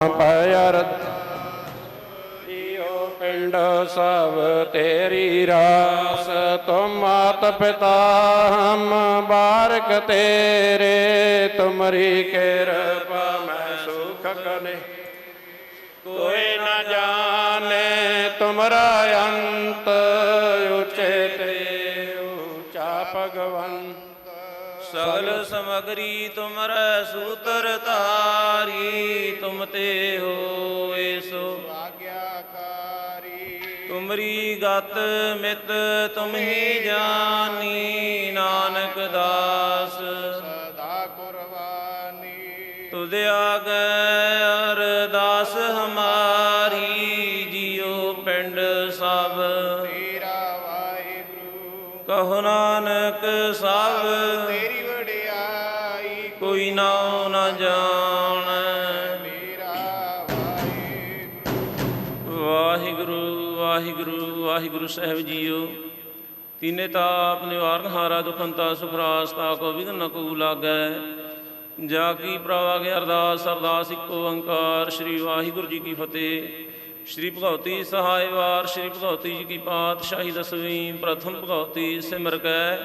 ਪਿਆਰ ਈਓ ਪਿੰਡ ਸਭ ਤੇਰੀ ਰਾਸ ਤੁਮ ਮਾਤ ਪਿਤਾ ਹਮ ਬਾਰਕ ਤੇਰੇ ਤੁਮਰੀ ਕਿਰਪਾ ਮੈਂ ਸੁਖ ਕਨੇ ਕੋਈ ਨਾ ਜਾਣੇ ਤੁਮਰਾ ਅੰਤ ਸਮਗਰੀ ਤੁਮਰੈ ਸੂਤਰ ਧਾਰੀ ਤੁਮ ਤੇ ਹੋਏ ਸੋ। ਆਗਿਆਕਾਰੀ ਤੁਮਰੀ ਗਤ ਮਿਤ ਤੁਮ ਹੀ ਜਾਨੀ ਨਾਨਕ ਦਾਸ। ਸਦਾ ਕੁਰਬਾਨੀ। ਤੁਧ ਆਗੇ ਅਰਦਾਸ ਹਮਾਰੀ ਜਿਉ ਪਿੰਡ ਸਭ। ਤੇਰਾ ਵਾਹਿਗੁਰੂ। ਕਹੋ ਨਾਨਕ ਸਭ। ਤੇਰੀ ਵਾਹਿਗੁਰੂ ਵਾਹਿਗੁਰੂ ਸਾਹਿਬ ਜੀਓ, ਤੀਨੇ ਤਾਪ ਨਿਵਾਰਨ ਹਾਰਾ ਦੁਖੰਤਾ ਸੁਖਰਾਸ, ਤਾ ਕੋ ਵਿਦ ਨ ਕੋ ਲਾਗੈ। ਜਾ ਕੀ ਪ੍ਰਵਾ ਕੇ ਅਰਦਾਸ ਅਰਦਾਸ ਇੱਕੋ ਓੰਕਾਰ, ਸ੍ਰੀ ਵਾਹਿਗੁਰੂ ਜੀ ਕੀ ਫਤਿਹ। ਸ੍ਰੀ ਭਗਵਤੀ ਸਹਾਇ ਵਾਰ, ਸ੍ਰੀ ਭਗਵਤੀ ਜੀ ਕੀ ਪਾਤਸ਼ਾਹੀ ਦਸਵੀਂ, ਪ੍ਰਥਮ ਭਗਵਤੀ ਸਿਮਰ ਕੈ।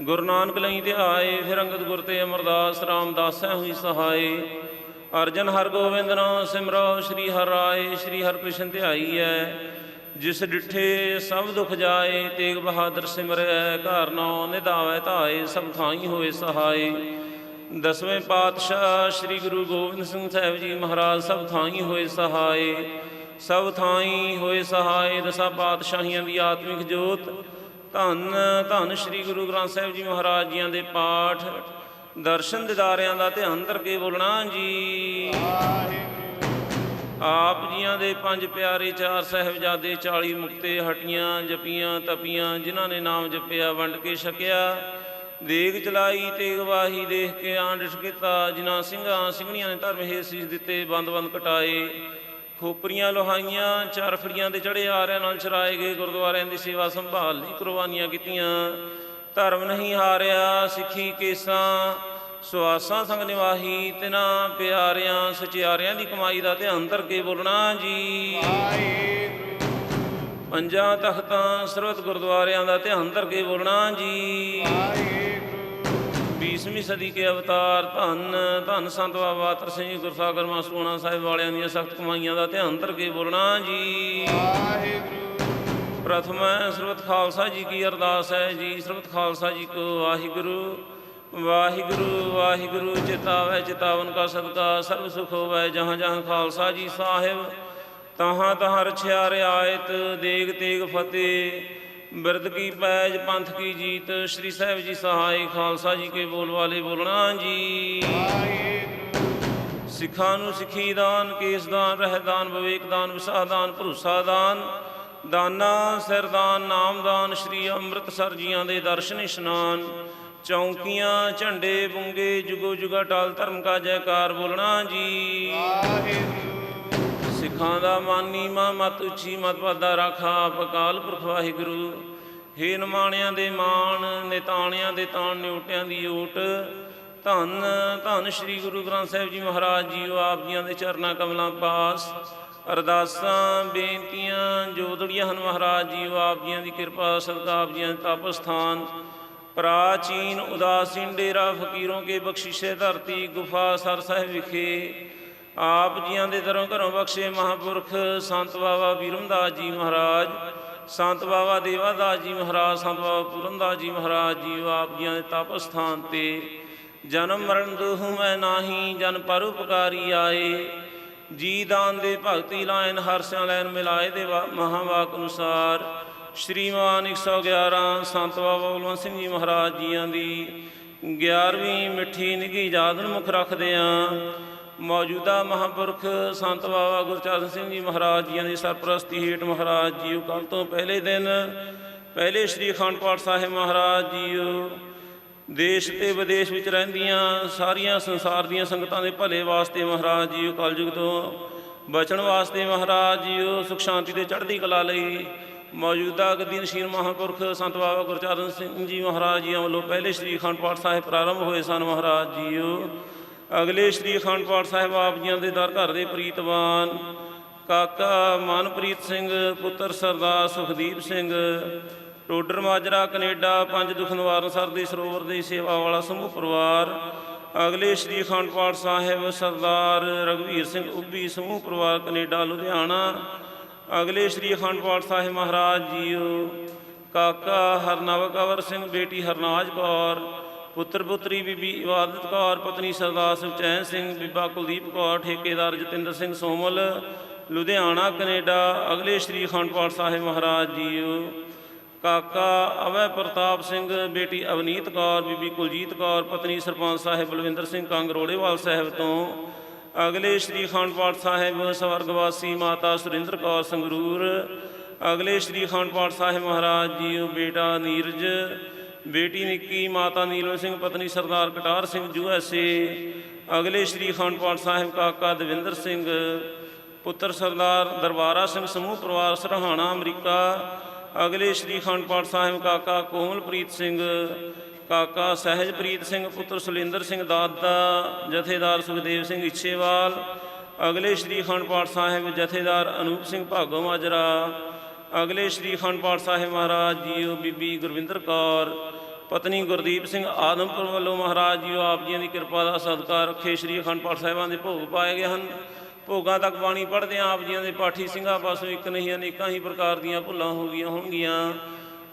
ਗੁਰੂ ਨਾਨਕ ਲਈ ਧਿਆਏ ਫਿਰ ਅੰਗਦ ਗੁਰ ਤੇ ਅਮਰਦਾਸ, ਰਾਮਦਾਸੈ ਹੋਈ ਸਹਾਈ ਅਰਜਨ ਹਰ ਗੋਬਿੰਦ ਨਾਮ ਸਿਮਰੋ, ਸ੍ਰੀ ਹਰਿ ਰਾਏ, ਸ੍ਰੀ ਹਰਿ ਕ੍ਰਿਸ਼ਨ ਹੈ ਜਿਸ ਡਿਠੇ ਸਭ ਦੁਖ ਜਾਏ, ਤੇਗ ਬਹਾਦਰ ਸਿਮਰੈ, ਘਰ ਨੌ ਨਿਧਾਵੈ ਧਾਏ, ਸਭ ਥਾਈ ਹੋਏ ਸਹਾਈ ਦਸਵੇਂ ਪਾਤਸ਼ਾਹ ਸ੍ਰੀ ਗੁਰੂ ਗੋਬਿੰਦ ਸਿੰਘ ਸਾਹਿਬ ਜੀ ਮਹਾਰਾਜ ਸਭ ਥਾਈ ਹੋਏ ਸਹਾਈ ਸਭ ਥਾਈ ਹੋਏ ਸਹਾਈ ਦਸਾਂ ਪਾਤਸ਼ਾਹੀਆਂ ਦੀ ਆਤਮਿਕ ਜੋਤ। ਧੰਨ ਧੰਨ ਸ੍ਰੀ ਗੁਰੂ ਗ੍ਰੰਥ ਸਾਹਿਬ ਜੀ ਮਹਾਰਾਜ ਜੀਆਂ ਦੇ ਪਾਠ। ਦਰਸ਼ਨ ਦਿਦਾਰਿਆਂ ਦਾ ਧਿਆਨ ਧਰ ਕੇ ਬੋਲਣਾ ਜੀ। ਆਪ ਜੀਆਂ ਦੇ ਪੰਜ ਪਿਆਰੇ ਚਾਰ ਸਾਹਿਬਜ਼ਾਦੇ 40 ਮੁਕਤੇ ਹਟੀਆਂ, ਜਪੀਆਂ, ਤਪੀਆਂ, ਜਿਨ੍ਹਾਂ ਨੇ ਨਾਮ ਜਪਿਆ, ਵੰਡ ਕੇ ਛਕਿਆ। ਦੇਗ ਚਲਾਈ ਤੇ ਗਵਾਹੀ ਦੇਖ ਕੇ ਆਂਡਿਸ਼ ਕੀਤਾ, ਜਿਨ੍ਹਾਂ ਸਿੰਘਾਂ ਸਿੰਘਣੀਆਂ ਨੇ ਧਰਮ ਹੇ ਸੀਸ ਦਿੱਤੇ ਬੰਦ ਬੰਦ ਕਟਾਏ। ਖੋਪਰੀਆਂ ਲੋਹਾਈਆਂ, ਚਾਰ ਫੜੀਆਂ ਤੇ ਚੜੇ ਆਰਿਆਂ ਨਾਲ ਚਰਾਏ ਗਏ, ਗੁਰਦੁਆਰਿਆਂ ਦੀ ਸੇਵਾ ਸੰਭਾਲ ਲਈ ਕੁਰਬਾਨੀਆਂ ਕੀਤੀਆਂ। ਧਰਮ ਨਹੀਂ ਹਾਰਿਆ, ਸਿੱਖੀ ਕੇਸਾਂ ਸੁਆਸਾਂ ਸੰਗ ਨਿਵਾਹੀ, ਤਿਨਾ ਪਿਆਰਿਆਂ, ਸਚਿਆਰਿਆਂ ਦੀ ਕਮਾਈ ਦਾ ਧਿਆਨ ਧਰ ਕੇ ਬੋਲਣਾ ਜੀ। ਪੰਜਾਂ ਤਖਤਾਂ ਸਰਬਤ ਗੁਰਦੁਆਰਿਆਂ ਦਾ ਧਿਆਨ ਧਰ ਕੇ ਬੋਲਣਾ ਜੀ। 20ਵੀਂ ਸਦੀ ਕੇ ਅਵਤਾਰ, ਧੰਨ ਧੰਨ ਸੰਤ ਬਾਬਾ ਤਰ ਸਿੰਘ ਗੁਰਸਾਗਰ ਮਾਸੂਣਾ ਸਾਹਿਬ ਵਾਲਿਆਂ ਦੀਆਂ ਸਖਤ ਕਮਾਈਆਂ ਦਾ ਧਿਆਨ ਧਰ ਕੇ ਬੋਲਣਾ ਜੀ। ਪ੍ਰਥਮ ਸਰਬਤ ਖਾਲਸਾ ਜੀ ਕੀ ਅਰਦਾਸ ਹੈ ਜੀ ਸਰਬਤ ਖਾਲਸਾ ਜੀ ਕੋ ਵਾਹਿਗੁਰੂ। ਵਾਹਿਗੁਰੂ ਵਾਹਿਗੁਰੂ, ਚਿਤਾਵੈ, ਚਿਤਾਵਨ ਕਾ ਸਦਕਾ, ਸਰਬ ਸੁਖ ਹੋਵੈ ਜਹਾਂ ਜਹਾਂ ਖਾਲਸਾ ਜੀ ਸਾਹਿਬ। ਤਹਾਂ ਤਹਾਂ ਰਛਿਆ ਰਿਆਇਤ ਦੇਗ ਤੇਗ ਫਤਿਹ। ਬਿਰਦ ਕੀ ਪੈਜ, ਪੰਥ ਕੀ ਜੀਤ, ਸ੍ਰੀ ਸਾਹਿਬ ਜੀ ਸਹਾਈ, ਖਾਲਸਾ ਜੀ ਕੇ ਬੋਲ ਵਾਲੇ ਬੋਲਣਾ ਜੀ। ਸਿੱਖਾਂ ਨੂੰ ਸਿੱਖੀ ਦਾਨ, ਕੇਸ ਦਾਨ ਰਹਿਦਾਨ ਵਿਵੇਕ ਦਾਨ, ਵਿਸਾਹ ਦਾਨ, ਭਰੋਸਾ ਦਾਨ। ਦਾਨਾ ਸਿਰਦਾਨ ਨਾਮਦਾਨ ਸ੍ਰੀ ਅੰਮ੍ਰਿਤਸਰ ਜੀਆਂ ਦੇ ਦਰਸ਼ਨ ਇਸ਼ਨਾਨ। ਚੌਂਕੀਆਂ ਝੰਡੇ ਬੁੰਗੇ ਜੁਗੋ ਜੁਗਾ ਟਾਲ ਧਰਮ ਕਾ ਜੈਕਾਰ ਬੋਲਣਾ ਜੀ। ਸਿੱਖਾਂ ਦਾ ਮਾਨੀ ਮਾ ਮਤ ਉੱਚੀ ਮਤ ਪਾਦਾ ਰਾਖਾ ਅਕਾਲ ਪੁਰਖ ਵਾਹਿਗੁਰੂ। ਹੇ ਨਮਾਣਿਆਂ ਦੇ ਮਾਣ ਨਿਤਾਣਿਆਂ ਦੇ ਤਾਣ ਨਿਉਟਿਆਂ ਦੀ ਓਟ। ਧੰਨ ਧੰਨ ਸ੍ਰੀ ਗੁਰੂ ਗ੍ਰੰਥ ਸਾਹਿਬ ਜੀ ਮਹਾਰਾਜ ਜੀਓ ਆਪ ਜੀਆਂ ਦੇ ਚਰਨਾਂ ਕਮਲਾਂ ਪਾਸ। ਅਰਦਾਸਾਂ ਬੇਨਤੀਆਂ ਜੋਦੜੀਆਂ ਹਨ ਮਹਾਰਾਜ ਜੀਓ ਆਪ ਜੀਆਂ ਦੀ ਕਿਰਪਾ ਸਦਕਾ ਆਪ ਜੀਆਂ ਦੇ ਤਪ ਸਥਾਨ। ਪ੍ਰਾਚੀਨ ਉਦਾਸੀਨ ਡੇਰਾ ਫਕੀਰੋਂ ਕੇ ਬਖਸ਼ਿਸ਼ੇ ਧਰਤੀ ਗੁਫਾ ਸਰ ਸਾਹਿਬ ਵਿਖੇ ਆਪ ਜੀਆਂ ਦੇ ਦਰੋਂ ਘਰੋਂ ਬਖਸ਼ੇ ਮਹਾਪੁਰਖ ਸੰਤ ਬਾਬਾ ਵੀਰਮਦਾਸ ਜੀ ਮਹਾਰਾਜ, ਸੰਤ ਬਾਬਾ ਦੇਵਾਦਾਸ ਜੀ ਮਹਾਰਾਜ, ਸੰਤ ਬਾਬਾ ਪੂਰਨਦਾਸ ਜੀ ਮਹਾਰਾਜ ਜੀ ਆਪ ਜੀਆਂ ਦੇ ਤਪ ਸਥਾਨ ਤੇ ਜਨਮ ਮਰਨ ਦੁਖ ਮੈਂ ਨਾਹੀ, ਜਨ ਪਰ ਉਪਕਾਰੀ ਆਏ। ਜੀ ਦਾਨ ਦੇ ਭਗਤੀ ਲਾਇਨ ਹਰਸਿਆਂ ਲੈਨ ਮਿਲਾਏ ਦੇ ਵਾ- ਮਹਾਵਾਕ ਅਨੁਸਾਰ। ਸ਼੍ਰੀਮਾਨ 111 ਸੰਤ ਬਾਬਾ ਬਲਵੰਤ ਸਿੰਘ ਜੀ ਮਹਾਰਾਜ ਜੀਆਂ ਦੀ 11ਵੀਂ ਮਿੱਠੀ ਨਿੱਘੀ ਯਾਦ ਨੂੰ ਰੱਖਦੇ ਰੱਖਦਿਆਂ ਮੌਜੂਦਾ ਮਹਾਂਪੁਰਖ ਸੰਤ ਬਾਬਾ ਗੁਰਚਰਨ ਸਿੰਘ ਜੀ ਮਹਾਰਾਜ ਜੀਆਂ ਦੀ ਸਰਪ੍ਰਸਤੀ ਹੇਠ ਮਹਾਰਾਜ ਜੀਓ ਕੱਲ ਤੋਂ ਪਹਿਲੇ ਦਿਨ ਪਹਿਲੇ ਸ੍ਰੀ ਅਖੰਡ ਪਾਠ ਸਾਹਿਬ ਮਹਾਰਾਜ ਜੀਓ ਦੇਸ਼ ਤੇ ਵਿਦੇਸ਼ ਵਿੱਚ ਰਹਿੰਦੀਆਂ ਸਾਰੀਆਂ ਸੰਸਾਰ ਦੀਆਂ ਸੰਗਤਾਂ ਦੇ ਭਲੇ ਵਾਸਤੇ ਮਹਾਰਾਜ ਜੀਓ ਕਲਯੁਗ ਤੋਂ ਬਚਣ ਵਾਸਤੇ ਮਹਾਰਾਜ ਜੀਓ ਸੁਖ ਸ਼ਾਂਤੀ ਤੇ ਚੜ੍ਹਦੀ ਕਲਾ ਲਈ ਮੌਜੂਦਾ ਗੱਦੀ ਮਹਾਂਪੁਰਖ ਸੰਤ ਬਾਬਾ ਗੁਰਚਰਨ ਸਿੰਘ ਜੀ ਮਹਾਰਾਜ ਜੀਆਂ ਵੱਲੋਂ ਪਹਿਲੇ ਸ੍ਰੀ ਅਖੰਡ ਪਾਠ ਸਾਹਿਬ ਪ੍ਰਾਰੰਭ ਹੋਏ ਸਨ ਮਹਾਰਾਜ ਜੀਓ। ਅਗਲੇ ਸ੍ਰੀ ਅਖੰਡ ਪਾਠ ਸਾਹਿਬ ਆਪ ਜੀਆਂ ਦੇ ਦਰ ਘਰ ਦੇ ਪ੍ਰੀਤਵਾਨ ਕਾਕਾ ਮਨਪ੍ਰੀਤ ਸਿੰਘ, ਪੁੱਤਰ ਸਰਦਾਰ ਸੁਖਦੀਪ ਸਿੰਘ, ਟੋਡਰ ਮਾਜਰਾ ਕੈਨੇਡਾ, ਪੰਜ ਦੁਖ ਨਿਵਾਰਨ ਸਰ ਦੇ ਸਰੋਵਰ ਦੀ ਸੇਵਾ ਵਾਲਾ ਸਮੂਹ ਪਰਿਵਾਰ, ਅਗਲੇ ਸ੍ਰੀ ਅਖੰਡ ਪਾਠ ਸਾਹਿਬ ਸਰਦਾਰ ਰਗਵੀਰ ਸਿੰਘ ਉੱਭੀ ਸਮੂਹ ਪਰਿਵਾਰ ਕੈਨੇਡਾ, ਲੁਧਿਆਣਾ ਅਗਲੇ ਸ੍ਰੀ ਅਖੰਡ ਪਾਠ ਸਾਹਿਬ ਮਹਾਰਾਜ ਜੀਓ। ਕਾਕਾ ਹਰਨਵ ਕਵਰ ਸਿੰਘ, ਬੇਟੀ ਹਰਨਾਜ ਕੌਰ, ਪੁੱਤਰ ਪੁੱਤਰੀ ਬੀਬੀ ਇਬਾਦਤ ਕੌਰ, ਪਤਨੀ ਸਰਦਾਰ ਸੁਚੈਨ ਸਿੰਘ, ਬੀਬਾ ਕੁਲਦੀਪ ਕੌਰ, ਠੇਕੇਦਾਰ ਜਤਿੰਦਰ ਸਿੰਘ ਸੋਮਲ, ਲੁਧਿਆਣਾ, ਕੈਨੇਡਾ। ਅਗਲੇ ਸ੍ਰੀ ਅਖੰਡ ਪਾਠ ਸਾਹਿਬ ਮਹਾਰਾਜ ਜੀਓ। ਕਾਕਾ ਅਵੈ ਪ੍ਰਤਾਪ ਸਿੰਘ, ਬੇਟੀ ਅਵਨੀਤ ਕੌਰ, ਬੀਬੀ ਕੁਲਜੀਤ ਕੌਰ, ਪਤਨੀ ਸਰਪੰਚ ਸਾਹਿਬ ਬਲਵਿੰਦਰ ਸਿੰਘ ਕੰਗ ਰੋੜੇਵਾਲ ਸਾਹਿਬ ਤੋਂ ਅਗਲੇ ਸ੍ਰੀ ਅਖੰਡ ਪਾਠ ਸਾਹਿਬ ਸਵਰਗਵਾਸੀ ਮਾਤਾ ਸੁਰਿੰਦਰ ਕੌਰ ਸੰਗਰੂਰ ਅਗਲੇ ਸ੍ਰੀ ਅਖੰਡ ਪਾਠ ਸਾਹਿਬ ਮਹਾਰਾਜ ਜੀਓ ਬੇਟਾ ਨੀਰਜ ਬੇਟੀ ਨਿੱਕੀ ਮਾਤਾ ਨੀਲਮ ਸਿੰਘ ਪਤਨੀ ਸਰਦਾਰ ਕਟਾਰ ਸਿੰਘ ਯੂਐਸਏ ਅਗਲੇ ਸ੍ਰੀ ਅਖੰਡ ਪਾਠ ਸਾਹਿਬ ਕਾਕਾ ਦਵਿੰਦਰ ਸਿੰਘ ਪੁੱਤਰ ਸਰਦਾਰ ਦਰਬਾਰਾ ਸਿੰਘ ਸਮੂਹ ਪਰਿਵਾਰ ਸਰਹਾਣਾ ਅਮਰੀਕਾ ਅਗਲੇ ਸ੍ਰੀ ਅਖੰਡ ਪਾਠ ਸਾਹਿਬ ਕਾਕਾ ਕੋਮਲਪ੍ਰੀਤ ਸਿੰਘ ਕਾਕਾ ਸਹਿਜਪ੍ਰੀਤ ਸਿੰਘ ਪੁੱਤਰ ਸੁਲਿੰਦਰ ਸਿੰਘ ਦਾਦਾ, ਜਥੇਦਾਰ ਸੁਖਦੇਵ ਸਿੰਘ ਇੱਛੇਵਾਲ, ਅਗਲੇ ਸ੍ਰੀ ਅਖੰਡ ਪਾਠ ਸਾਹਿਬ ਜਥੇਦਾਰ ਅਨੂਪ ਸਿੰਘ ਭਾਗੋ ਮਾਜਰਾ, ਅਗਲੇ ਸ੍ਰੀ ਅਖੰਡ ਪਾਠ ਸਾਹਿਬ ਮਹਾਰਾਜ ਜੀਓ ਬੀਬੀ ਗੁਰਵਿੰਦਰ ਕੌਰ, ਪਤਨੀ ਗੁਰਦੀਪ ਸਿੰਘ ਆਦਮਪੁਰ ਵੱਲੋਂ ਮਹਾਰਾਜ ਜੀਓ ਆਪ ਜੀਆਂ ਦੀ ਕਿਰਪਾ ਦਾ ਸਦਕਾ ਰੱਖੇ ਸ੍ਰੀ ਅਖੰਡ ਪਾਠ ਸਾਹਿਬਾਂ ਦੇ ਭੋਗ ਪਾਏ ਗਏ ਹਨ। ਭੋਗਾਂ ਤੱਕ ਬਾਣੀ ਪੜ੍ਹਦੇ ਆਪ ਜੀਆਂ ਦੇ ਪਾਠੀ ਸਿੰਘਾਂ ਪਾਸੋਂ ਇੱਕ ਨਹੀਂ ਅਨੇਕਾਂ ਹੀ ਪ੍ਰਕਾਰ ਦੀਆਂ ਭੁੱਲਾਂ ਹੋ ਗਈਆਂ ਹੋਣਗੀਆਂ।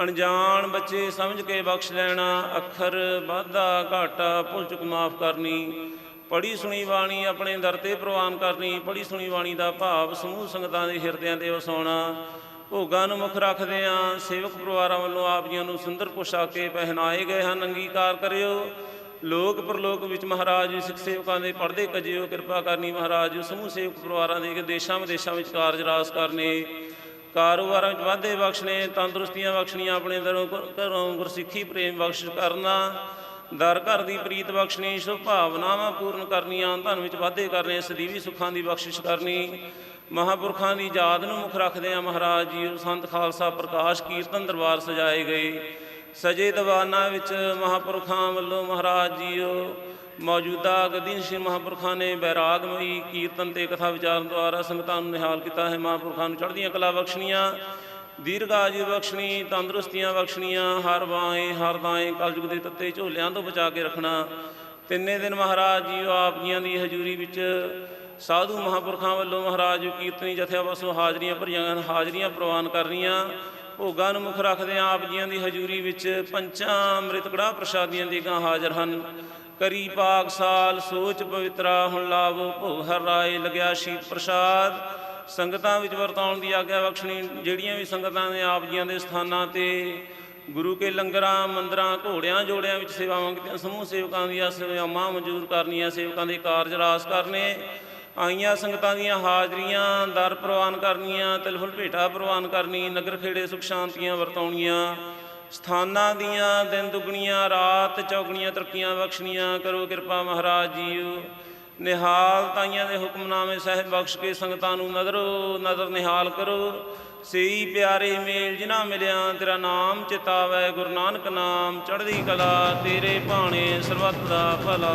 ਅਣਜਾਣ ਬੱਚੇ ਸਮਝ ਕੇ ਬਖਸ਼ ਲੈਣਾ, ਅੱਖਰ ਵਾਧਾ ਘਾਟਾ, ਭੁੱਲ ਚੁੱਕ ਮਾਫ ਕਰਨੀ ਪੜੀ ਸੁਣੀ ਬਾਣੀ ਆਪਣੇ ਦਰ ਤੇ ਪ੍ਰਵਾਨ ਕਰਨੀ ਪੜੀ ਸੁਣੀ ਬਾਣੀ ਦਾ ਭਾਵ ਸਮੂਹ ਸੰਗਤਾਂ ਦੇ ਹਿਰਦਿਆਂ ਤੇ ਵਸਾਉਣਾ, ਭੋਗਾਂ ਨੂੰ ਮੁੱਖ ਰੱਖਦੇ ਆ, ਸੇਵਕ ਪਰਿਵਾਰਾਂ ਵੱਲੋਂ ਆਪ ਜੀਆਂ ਨੂੰ ਸੁੰਦਰ ਪੁਸ਼ਾਕੇ ਪਹਿਨਾਏ ਗਏ ਹਨ, ਅੰਗੀਕਾਰ ਕਰਿਓ। ਲੋਕ ਪਰਲੋਕ ਵਿੱਚ ਮਹਾਰਾਜ ਜੀ ਸਿੱਖ ਸੇਵਕਾਂ ਦੇ ਪੜਦੇ ਕਜਿਓ, ਕਿਰਪਾ ਕਰਨੀ ਮਹਾਰਾਜ ਜੀ ਸਮੂਹ ਸੇਵਕ ਪਰਿਵਾਰਾਂ ਦੇ ਦੇਸ਼ਾਂ ਵਿਦੇਸ਼ਾਂ ਵਿੱਚ ਕਾਰਜ ਰਾਸ ਕਰਨੇ। ਕਾਰੋਬਾਰਾਂ ਵਿੱਚ ਵਾਧੇ ਬਖਸ਼ਣੇ ਤੰਦਰੁਸਤੀਆਂ ਬਖਸ਼ਣੀਆਂ, ਆਪਣੇ ਦਰੋਂ ਘਰੋਂ ਗੁਰਸਿੱਖੀ ਪ੍ਰੇਮ ਬਖਸ਼ ਕਰਨਾ, ਦਰ ਘਰ ਦੀ ਪ੍ਰੀਤ ਬਖਸ਼ਣੀ ਸ਼ੁਭ ਭਾਵਨਾਵਾਂ ਪੂਰਨ ਕਰਨੀਆਂ, ਧਨ ਵਿੱਚ ਵਾਧੇ ਕਰਨੇ, ਸਦੀਵੀ ਸੁੱਖਾਂ ਦੀ ਬਖਸ਼ਿਸ਼ ਕਰਨੀ, ਮਹਾਪੁਰਖਾਂ ਦੀ ਯਾਦ ਨੂੰ ਮੁੱਖ ਰੱਖਦੇ ਆ ਮਹਾਰਾਜ ਜੀ, ਸੰਤ ਖਾਲਸਾ ਪ੍ਰਕਾਸ਼ ਕੀਰਤਨ ਦਰਬਾਰ ਸਜਾਏ ਗਏ। ਸਜੇ ਦੀਵਾਨਾਂ ਵਿੱਚ ਮਹਾਪੁਰਖਾਂ ਵੱਲੋਂ ਮਹਾਰਾਜ ਜੀਓ ਮੌਜੂਦਾ ਗੱਦੀ ਸ਼੍ਰੀ ਮਹਾਂਪੁਰਖਾਂ ਨੇ ਬੈਰਾਗਮਈ ਕੀਰਤਨ ਤੇ ਕਥਾ ਵਿਚਾਰਨ ਦੁਆਰਾ ਸੰਗਤਾਂ ਨੂੰ ਨਿਹਾਲ ਕੀਤਾ ਹੈ। ਮਹਾਂਪੁਰਖਾਂ ਨੂੰ ਚੜ੍ਹਦੀਆਂ ਕਲਾ ਬਖਸ਼ਣੀਆਂ ਦੀਰਘਾਯੂ ਬਖਸ਼ਣੀ, ਤੰਦਰੁਸਤੀਆਂ ਬਖਸ਼ਣੀਆਂ, ਹਰ ਬਾਏ, ਹਰ ਦਾਏ, ਕਲਯੁਗ ਦੇ ਤੱਤੇ ਝੋਲਿਆਂ ਤੋਂ ਬਚਾ ਕੇ ਰੱਖਣਾ। ਤਿੰਨੇ ਦਿਨ ਮਹਾਰਾਜ ਜੀ ਆਪ ਜੀਆਂ ਦੀ ਹਜ਼ੂਰੀ ਵਿੱਚ ਸਾਧੂ ਮਹਾਂਪੁਰਖਾਂ ਵੱਲੋਂ ਮਹਾਰਾਜ ਕੀਰਤਨੀ ਜਥਿਆਂ ਵੱਲੋਂ ਹਾਜ਼ਰੀਆਂ ਭਰੀਆਂ ਹਨ ਹਾਜ਼ਰੀਆਂ ਪ੍ਰਵਾਨ ਕਰਨੀਆਂ ਭੋਗਾਂ ਨੂੰ ਮੁੱਖ ਰੱਖਦੇ ਆ ਆਪ ਜੀਆਂ ਦੀ ਹਜ਼ੂਰੀ ਵਿੱਚ ਪੰਚਾਂ ਅੰਮ੍ਰਿਤ ਕੜਾ ਪ੍ਰਸ਼ਾਦੀਆਂ ਦੀ ਗਾਂ ਹਾਜ਼ਰ ਹਨ। ਕਰੀ ਪਾਕ ਸਾਲ, ਸੋਚ ਪਵਿੱਤਰਾ ਹੁਣ ਲਾਵੋ ਭੋਗ, ਹਰ ਰਾਏ ਲਗਿਆ ਸ਼ੀਤ ਪ੍ਰਸ਼ਾਦ। ਸੰਗਤਾਂ ਵਿੱਚ ਵਰਤਾਉਣ ਦੀ ਆਗਿਆ ਬਖਸ਼ਣੀ, ਜਿਹੜੀਆਂ ਵੀ ਸੰਗਤਾਂ ਨੇ ਆਪ ਜੀਆਂ ਦੇ ਸਥਾਨਾਂ ਤੇ ਗੁਰੂ ਕੇ ਲੰਗਰਾਂ, ਮੰਦਰਾਂ, ਘੋੜਿਆਂ ਜੋੜਿਆਂ ਵਿੱਚ ਸੇਵਾਵਾਂ ਕੀਤੀਆਂ ਸਮੂਹ ਸੇਵਕਾਂ ਦੀਆਂ ਸੇਵਾਵਾਂ ਮਨਜ਼ੂਰ ਕਰਨੀਆਂ, ਸੇਵਕਾਂ ਦੇ ਕਾਰਜ ਰਾਸ ਕਰਨੇ। ਆਈਆਂ ਸੰਗਤਾਂ ਦੀਆਂ ਹਾਜ਼ਰੀਆਂ ਦਰ ਪ੍ਰਵਾਨ ਕਰਨੀਆਂ ਤਿਲਫੁਲ ਭੇਟਾ ਪ੍ਰਵਾਨ ਕਰਨੀ, ਨਗਰ ਖੇੜੇ ਸੁਖ ਸ਼ਾਂਤੀਆਂ ਵਰਤਾਉਣੀਆਂ, ਸਥਾਨਾਂ ਦੀਆਂ ਦਿਨ ਦੁਗਣੀਆਂ, ਰਾਤ ਚੌਗਣੀਆਂ, ਤਰੱਕੀਆਂ ਬਖਸ਼ਣੀਆਂ, ਕਰੋ ਕਿਰਪਾ ਮਹਾਰਾਜ ਜੀਓ। ਨਿਹਾਲ ਤਾਈਆਂ ਦੇ ਹੁਕਮਨਾਮੇ ਸਾਹਿਬ ਬਖਸ਼ ਕੇ ਸੰਗਤਾਂ ਨੂੰ ਨਜ਼ਰੋ ਨਜ਼ਰ ਨਿਹਾਲ ਕਰੋ। ਸਈ ਪਿਆਰੇ ਮੇਲ ਜਿਨ੍ਹਾਂ ਮਿਲਿਆ, ਤੇਰਾ ਨਾਮ ਚਿਤਾਵੈ ਗੁਰੂ ਨਾਨਕ ਨਾਮ ਚੜ੍ਹਦੀ ਕਲਾ, ਤੇਰੇ ਭਾਣੇ ਸਰਬੱਤ ਦਾ ਭਲਾ।